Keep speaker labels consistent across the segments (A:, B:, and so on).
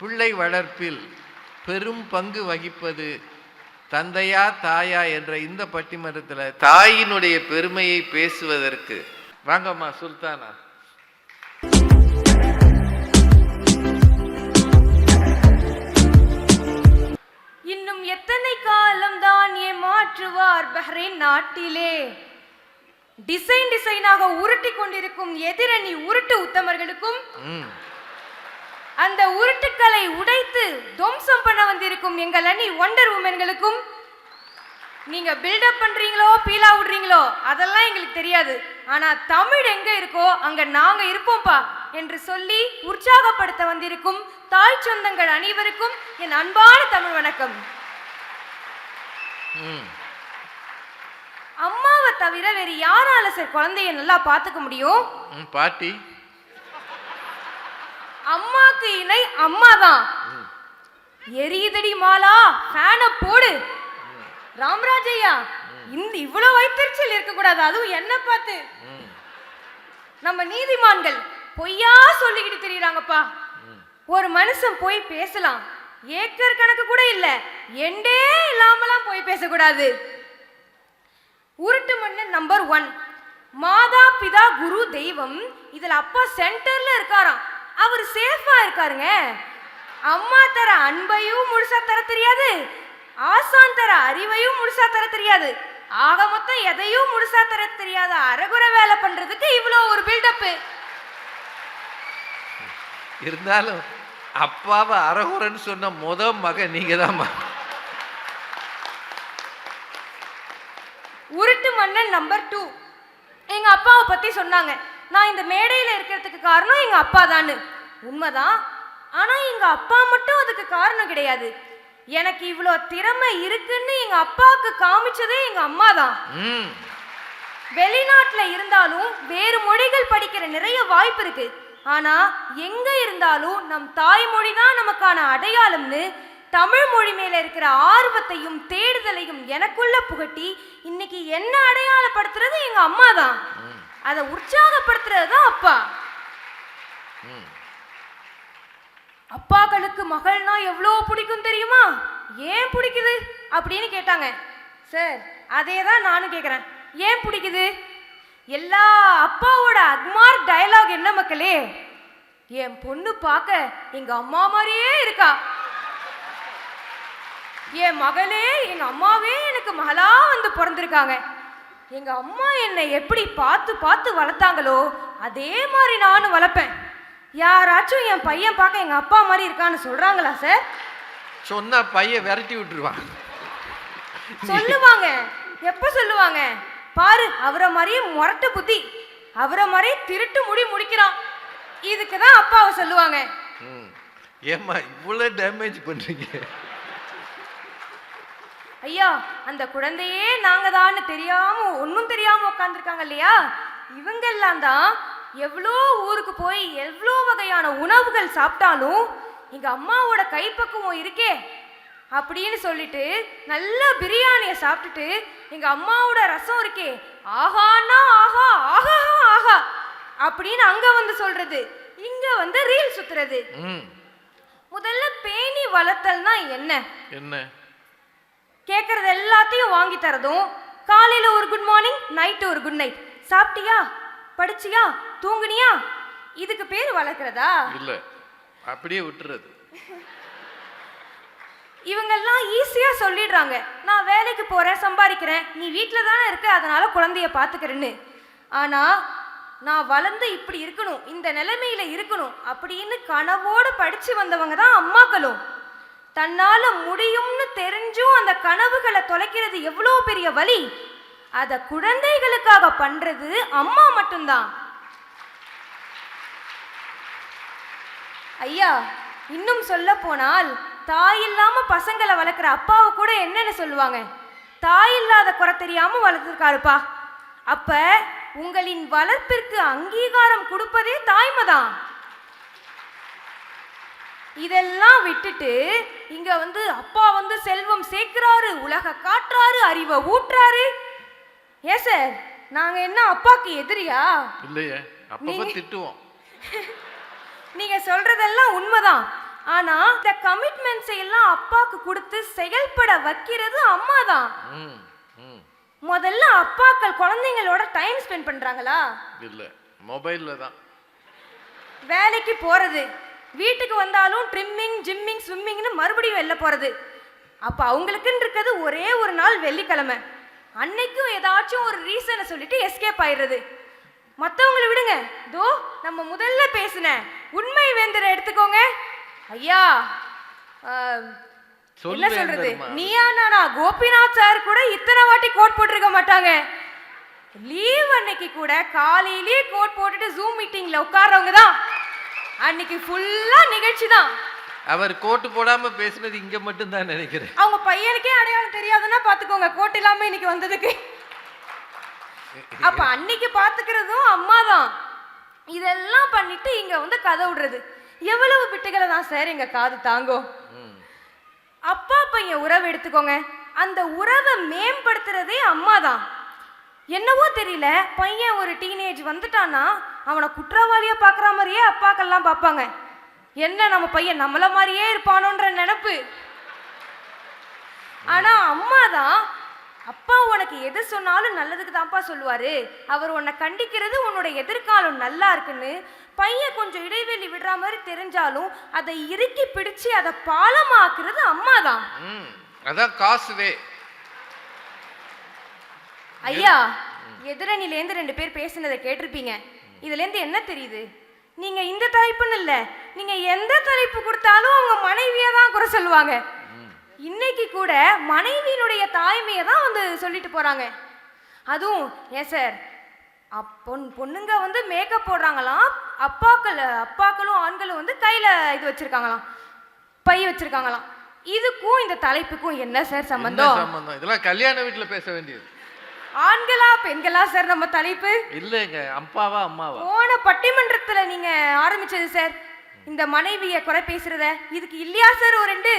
A: பிள்ளை வளர்ப்பில் பெரும் பங்கு வகிப்பது தந்தையா தாயா என்ற இந்த பட்டிமன்றத்தில் தாயினுடைய பெருமையை பேசுவதற்கு. வாங்கம்மா சுல்தானா.
B: இன்னும் எத்தனை காலம் தான் ஏமாற்றுவார் பஹ்ரைன் நாட்டிலே? டிசைன் டிசைனாக உருட்டி கொண்டிருக்கும் எதிரணி உருட்டு உத்தமர்களுக்கும் அந்த உருட்டுக்களை உடைத்து துவம்சம் பண்ண வந்திருக்கும் எங்கள் அணி ஒண்டர் உமன்களுக்கும் நீங்க பில்டப் பண்றீங்களோ பீலா விடுறீங்களோ அதெல்லாம் எங்களுக்கு தெரியாது. ஆனா தமிழ் எங்க இருக்கோ அங்க நாங்க இருப்போம்ப்பா என்று சொல்லி உற்சாகப்படுத்த வந்திருக்கும் தாய் சொந்தங்கள் அனைவருக்கும் என் அன்பான தமிழ் வணக்கம். அம்மாவை தவிர வேறு யாரால சார் குழந்தைய நல்லா பார்த்துக்க முடியும்?
A: பாட்டி.
B: அம்மாக்கு இணை அம்மா தான் எரியுதடி மாலா ஃபேனை போடு. ராமராஜ் ஐயா இந்த இவ்வளவு வைத்தறிச்சல் இருக்கக்கூடாது. அதுவும் என்ன பார்த்து. நம்ம நீதிமான்கள் பொய்யா சொல்லிக்கிட்டு தெரியுறாங்கப்பா. ஒரு மனுஷன் போய் பேசலாம். ஏக்கர் கணக்கு கூட இல்ல. எண்டே இல்லாமலாம் போய் பேசக்கூடாது. உருட்டு மண்ணு நம்பர் ஒன் மாதா பிதா குரு தெய்வம். இதுல அப்பா சென்டர்ல இருக்காராம். அவர் சேஃபா இருக்காருங்க. அம்மா தர அன்பையும் முழுசா தர தெரியாது. ஆசான் தர அறிவையும் முழுசா தர தெரியாது. ஆக மொத்தம் எதையும் முழுசா தர தெரியாத அரைகுறை வேலை பண்றதுக்கு இவ்வளோ ஒரு பில்டப்பு
A: இருந்தாலும் அப்பாவை அரகுரன்னு சொன்ன முத மகன் நீங்க தான்மா
B: உருட்டு மன்னன் நம்பர் டூ எங்க அப்பாவை பத்தி சொன்னாங்க. நான் இந்த மேடையில இருக்கிறதுக்கு காரணம் எங்க அப்பா தான்னு. உண்மைதான். ஆனா எங்க அப்பா மட்டும் அதுக்கு காரணம் கிடையாது. எனக்கு இவ்வளோ திறமை இருக்குன்னு எங்க அப்பாவுக்கு காமிச்சதே எங்க அம்மா தான். வெளிநாட்டுல இருந்தாலும் வேறு மொழிகள் படிக்கிற நிறைய வாய்ப்பு இருக்கு. ஆனா எங்க இருந்தாலும் நம் தாய்மொழி தான் நமக்கான அடையாளம்னு தமிழ் மொழி மேல இருக்கிற ஆர்வத்தையும் தேடுதலையும் எனக்குள்ள புகட்டி இன்னைக்கு என்ன அடையாளப்படுத்துறது எங்க அம்மா தான். அதை உற்சாகப்படுத்துறது தான் அப்பா. அப்பாக்களுக்கு மகள்னா எவ்வளோ பிடிக்கும் தெரியுமா? ஏன் பிடிக்குது? அப்படின்னு கேட்டாங்க. சார் அதே தான் நானும் கேட்குறேன் ஏன் பிடிக்குது? எல்லா அப்பாவோட அக்மார் டயலாக் என்ன மக்களே? என் பொண்ணு பார்க்க எங்க அம்மா மாதிரியே இருக்கா? என் மகளே எங்க அம்மாவே எனக்கு மகளா வந்து பிறந்திருக்காங்க. எங்க அம்மா என்னை எப்படி பார்த்து பார்த்து வளர்த்தாங்களோ அதே மாதிரி நானும் வளர்ப்பேன். யாராச்சும் என் பையன் பார்க்க எங்க அப்பா மாதிரி இருக்கான்னு சொல்றாங்களா சார்
A: சொன்னா பையன் விரட்டி விட்டுருவான்.
B: சொல்லுவாங்க. எப்ப சொல்லுவாங்க? பாரு அவரை மாதிரியே முரட்டு புத்தி. அவரை மாதிரியே திருட்டு முடி முடிக்கிறான். இதுக்கு தான் அப்பாவை சொல்லுவாங்க.
A: ம். ஏம்மா இவ்வளோ டேமேஜ் பண்றீங்க.
B: ஐயா அந்த குழந்தையே நாங்க தான்னு தெரியாம ஒன்றும் தெரியாம உட்காந்துருக்காங்க இல்லையா? இவங்கெல்லாம் தான் எவ்வளோ ஊருக்கு போய் எவ்வளோ வகையான உணவுகள் சாப்பிட்டாலும் எங்க அம்மாவோட கைப்பக்குவம் இருக்கே அப்படின்னு சொல்லிட்டு நல்ல பிரியாணியை சாப்பிட்டுட்டு எங்க அம்மாவோட ரசம் இருக்கே. ஆஹான்னா ஆஹா ஆஹா ஆஹா அப்படின்னு அங்க வந்து சொல்றது இங்க வந்து ரீல் சுத்துறது.
A: ம்.
B: முதல்ல பேணி வளர்த்தல்னா என்ன?
A: என்ன?
B: கேட்கறது எல்லாத்தையும் வாங்கி தரதும் காலையில ஒரு குட் மார்னிங் நைட்டு ஒரு குட் நைட் சாப்பிட்டியா? படிச்சியா? தூங்குனியா? இதுக்கு பேர் வளர்க்குறதா?
A: இல்லை. அப்படியே விட்டுறது.
B: இவங்கெல்லாம் ஈஸியா சொல்லிடுறாங்க. நான் வேலைக்கு போறேன் சம்பாதிக்கிறேன். நீ வீட்டில் தானே இருக்க அதனால குழந்தைய பார்த்துக்கிறேன்னு ஆனா நான் வளர்ந்து இப்படி இருக்கணும் இந்த நிலைமையில இருக்கணும் அப்படின்னு கனவோடு படிச்சு வந்தவங்க தான் அம்மாக்களும். தன்னால முடியும்னு தெரிஞ்சும் அந்த கனவுகளை தொலைக்கிறது எவ்வளோ பெரிய வலி? அத குழந்தைகளுக்காக பண்றது அம்மா மட்டும்தான். ஐயா இன்னும் சொல்ல போனால் தாய் இல்லாம பசங்களை வளர்க்குற அப்பாவை கூட என்னன்னு சொல்லுவாங்க. தாய் இல்லாத குறை தெரியாம வளர்த்துருக்காருப்பா. அப்ப உங்களின் வளர்ப்பிற்கு அங்கீகாரம் கொடுப்பதே தாய்மைதான். இதெல்லாம் விட்டுட்டு இங்க வந்து அப்பா வந்து செல்வம் சேர்க்கிறாரு உலக காட்டுறாரு அறிவை ஊட்டுறாரு ஏன் சார் நாங்க என்ன அப்பாக்கு எதிரியா?
A: இல்லையே அப்பப்போ
B: நீங்க-
A: திட்டுவோம்.
B: நீங்க சொல்றதெல்லாம் உண்மைதான். ஆனா இந்த கமிட்மெண்ட்ஸ் எல்லாம் அப்பாக்கு கொடுத்து செயல்பட வைக்கிறது அம்மா தான்
A: ம் ம்.
B: முதல்ல அப்பாக்கள் குழந்தைங்களோட டைம் ஸ்பெண்ட் பண்றாங்களா?
A: இல்லை மொபைலில் தான்.
B: வேலைக்கு போறது. வீட்டுக்கு வந்தாலும் ட்ரிம்மிங் ஜிம்மிங் ஸ்விம்மிங்னு மறுபடியும் வெளில போறது. அப்ப அவங்களுக்குன்னு இருக்கிறது ஒரே ஒரு நாள் வெள்ளிக்கிழமை. அன்னைக்கும் ஏதாச்சும் ஒரு ரீசனை சொல்லிட்டு எஸ்கேப் ஆயிடுறது. மற்றவங்களை விடுங்க. தோ நம்ம முதல்ல பேசின உண்மை வேந்தரை எடுத்துக்கோங்க. ஐயா என்ன சொல்றது. நீயா நானா? கோபிநாத் சார் கூட இத்தனை வாட்டி கோட் போட்டிருக்க மாட்டாங்க. லீவ் அன்னைக்கு கூட காலையிலேயே கோட் போட்டுட்டு ஜூம் மீட்டிங்ல உட்கார்றவங்க தான். அன்னைக்கு ஃபுல்லா நிகழ்ச்சி தான்.
A: அவர் கோட்டு போடாம பேசுனது இங்க மட்டும்தான் நினைக்கிறேன்.
B: அவங்க பையனுக்கே அடையாளம் தெரியாதுன்னா பாத்துக்கோங்க கோட் இல்லாம இன்னைக்கு வந்ததுக்கு. அப்ப அன்னைக்கு பாத்துக்கிறதும் அம்மா தான் இதெல்லாம் பண்ணிட்டு இங்க வந்து கதை விடுறது. எவ்வளவு பிட்டுகளை தான் சார் எங்க காது தாங்கும். அப்பா பையன் உறவு எடுத்துக்கோங்க. அந்த உறவை மேம்படுத்துறதே அம்மா தான் என்னவோ தெரியல பையன் ஒரு டீனேஜ் வந்துட்டான்னா அவனை குற்றவாளியா பார்க்குற மாதிரியே அப்பாக்கெல்லாம் பார்ப்பாங்க என்ன நம்ம பையன் நம்மள மாதிரியே இருப்பானோன்ற நினப்பு. ஆனா அம்மா தான் அப்பா உனக்கு எது சொன்னாலும் நல்லதுக்கு தான்ப்பா சொல்லுவாரு. அவர் உன்னை கண்டிக்கிறது உன்னோட எதிர்காலம் நல்லா இருக்குன்னு பையன் கொஞ்சம் இடைவெளி விடுற மாதிரி தெரிஞ்சாலும் அதை இறுக்கி பிடிச்சு அதை பாலமாக்குறது அம்மா தான்
A: அதான் காசுவே
B: ஐயா எதிரணிலேருந்து ரெண்டு பேர் பேசுனதை கேட்டிருப்பீங்க. இதுலேருந்து என்ன தெரியுது? நீங்க இந்த தலைப்புன்னு இல்லை நீங்க எந்த தலைப்பு கொடுத்தாலும் அவங்க மனைவியை தான் குறை சொல்லுவாங்க. இன்னைக்கு கூட மனைவியினுடைய தாய்மையை தான் வந்து சொல்லிட்டு போறாங்க. அதுவும் ஏன் சார் அப் பொன் பொண்ணுங்க வந்து மேக்கப் போடுறாங்களாம் அப்பாக்கள் அப்பாக்களும் ஆண்களும் வந்து கையில இது வச்சிருக்காங்களாம் பை வச்சிருக்காங்களாம். இதுக்கும் இந்த தலைப்புக்கும் என்ன சார் சம்பந்தம்?
A: சம்பந்தம்? இதெல்லாம் கல்யாண வீட்டுல பேச வேண்டியது.
B: ஆண்களா பெண்களா சார் நம்ம தலைப்பு?
A: இல்லைங்க அப்பாவா அம்மாவா?
B: போன பட்டிமன்றத்துல நீங்க ஆரம்பிச்சது சார். இந்த மனைவிய குறை பேசுறத இதுக்கு இல்லையா சார் ஒரு ரெண்டு?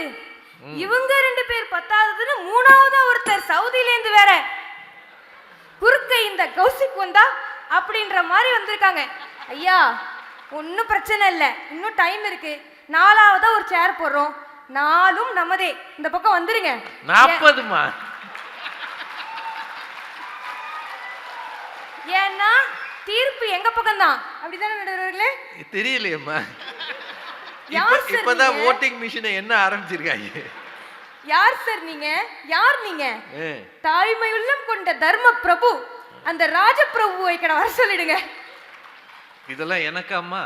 B: இவங்க ரெண்டு பேர் பத்தாததுன்னு மூணாவதா ஒருத்தர் சவுதியில இருந்து வேற. குறுக்க இந்த கௌசிக் வந்தா அப்படின்ற மாதிரி வந்திருக்காங்க. ஐயா ஒன்றும் பிரச்சனை இல்லை. இன்னும் டைம் இருக்கு. நாலாவதா ஒரு சேர் போடுறோம். நாலும் நமதே. இந்த பக்கம் வந்துருங்க.
A: நாற்பதுமா
B: ஏன்னா தீர்ப்பு எங்க பக்கம் தான் அப்படிதானே நடுவர்களே
A: தெரியலையேம்மா.
B: யார் சார்
A: இப்பதான்? ஓட்டிங் மிஷினை என்ன ஆரம்பிச்சிருக்காங்க?
B: யார் சார் நீங்க? யார் நீங்க? தாய்மை உள்ளம் கொண்ட தர்ம பிரபு அந்த ராஜ பிரபுவை கடை வர சொல்லிடுங்க.
A: இதெல்லாம் எனக்கு அம்மா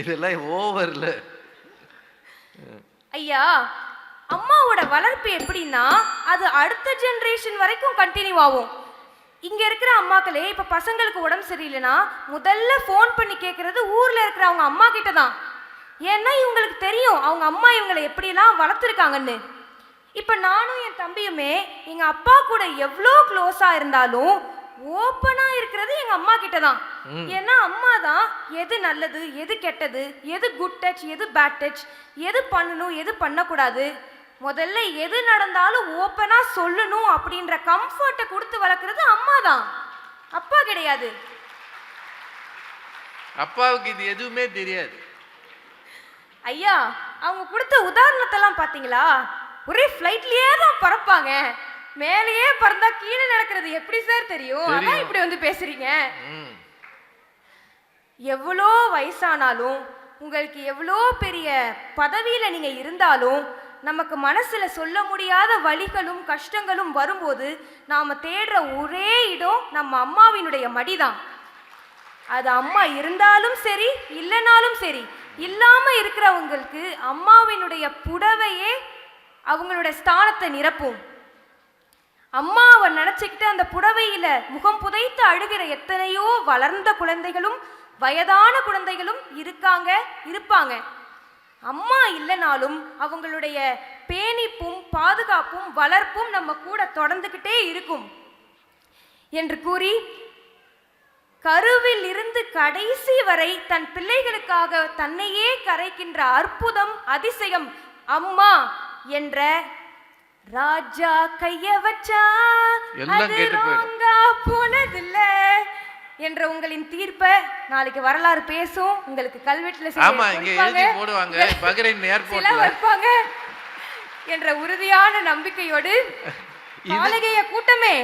A: இதெல்லாம் ஓவர்ல.
B: ஐயா அம்மாவோட வளர்ப்பு எப்படின்னா அது அடுத்த ஜெனரேஷன் வரைக்கும் கண்டினியூ ஆகும். இங்க இருக்கிற அம்மாக்களே இப்ப பசங்களுக்கு உடம்பு சரியில்லைன்னா முதல்ல ஃபோன் பண்ணி கேட்கறது ஊர்ல இருக்கிற அவங்க அம்மா கிட்ட தான் ஏன்னா இவங்களுக்கு தெரியும் அவங்க அம்மா இவங்களை எப்படியெல்லாம் வளர்த்துருக்காங்கன்னு. இப்ப நானும் என் தம்பியுமே எங்க அப்பா கூட எவ்வளோ க்ளோஸா இருந்தாலும் ஓப்பனா இருக்கிறது எங்க அம்மா கிட்ட தான் ஏன்னா அம்மா தான் எது நல்லது எது கெட்டது எது குட் டச் எது பேட் டச் எது பண்ணணும் எது பண்ணக்கூடாது. முதல்ல எது நடந்தாலும் ஓப்பனா சொல்லணும் அப்படின்ற கம்ஃபர்ட்டை கொடுத்து வளர்க்குறது அம்மா தான். அப்பா கிடையாது.
A: அப்பாவுக்கு இது எதுவுமே தெரியாது.
B: ஐயா அவங்க கொடுத்த உதாரணத்தெல்லாம் பார்த்தீங்களா ஒரே ஃப்ளைட்லயே தான் பறப்பாங்க. மேலேயே பறந்தா கீழே நடக்கிறது எப்படி சார் தெரியும்? அதான். இப்படி வந்து பேசுறீங்க. எவ்வளோ வயசானாலும் உங்களுக்கு எவ்வளோ பெரிய பதவியில் நீங்கள் இருந்தாலும் நமக்கு மனசில் சொல்ல முடியாத வலிகளும் கஷ்டங்களும் வரும்போது நாம் தேடுற ஒரே இடம் நம்ம அம்மாவினுடைய மடிதான். அது அம்மா இருந்தாலும் சரி இல்லைனாலும் சரி இல்லாமல் இருக்கிறவங்களுக்கு அம்மாவினுடைய புடவையே அவங்களோட ஸ்தானத்தை நிரப்பும். அம்மாவை நினச்சிக்கிட்டு அந்த புடவையில் முகம் புதைத்து அழுகிற எத்தனையோ வளர்ந்த குழந்தைகளும் வயதான குழந்தைகளும் இருக்காங்க இருப்பாங்க. அம்மா இல்லைனாலும் அவங்களுடைய பேணிப்பும் பாதுகாப்பும் வளர்ப்பும் நம்ம கூட தொடர்ந்துக்கிட்டே இருக்கும். என்று கூறி கருவில் இருந்து கடைசி வரை தன் பிள்ளைகளுக்காக தன்னையே கரைக்கின்ற அற்புதம் அதிசயம் அம்மா என்ற ராஜா கைய வச்சா அது ஆ போனதில்ல என்ற உங்களின் தீர்ப்பை நாளைக்கு வரலாறு பேசும். உங்களுக்கு கல்வெட்டுல
A: ஆமா இங்க. எழுதி போடுவாங்க. பஹ்ரைன்
B: சில
A: ஏர்போர்ட்ல
B: வைப்பாங்க என்ற உறுதியான நம்பிக்கையோடு காலகேய கூட்டமே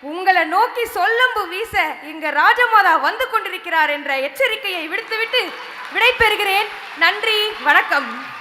B: உங்களை நோக்கி சொல்லம்பு வீச இங்க ராஜமாதா வந்து கொண்டிருக்கிறார் என்ற எச்சரிக்கையை விடுத்துவிட்டு விடைபெறுகிறேன். நன்றி வணக்கம்.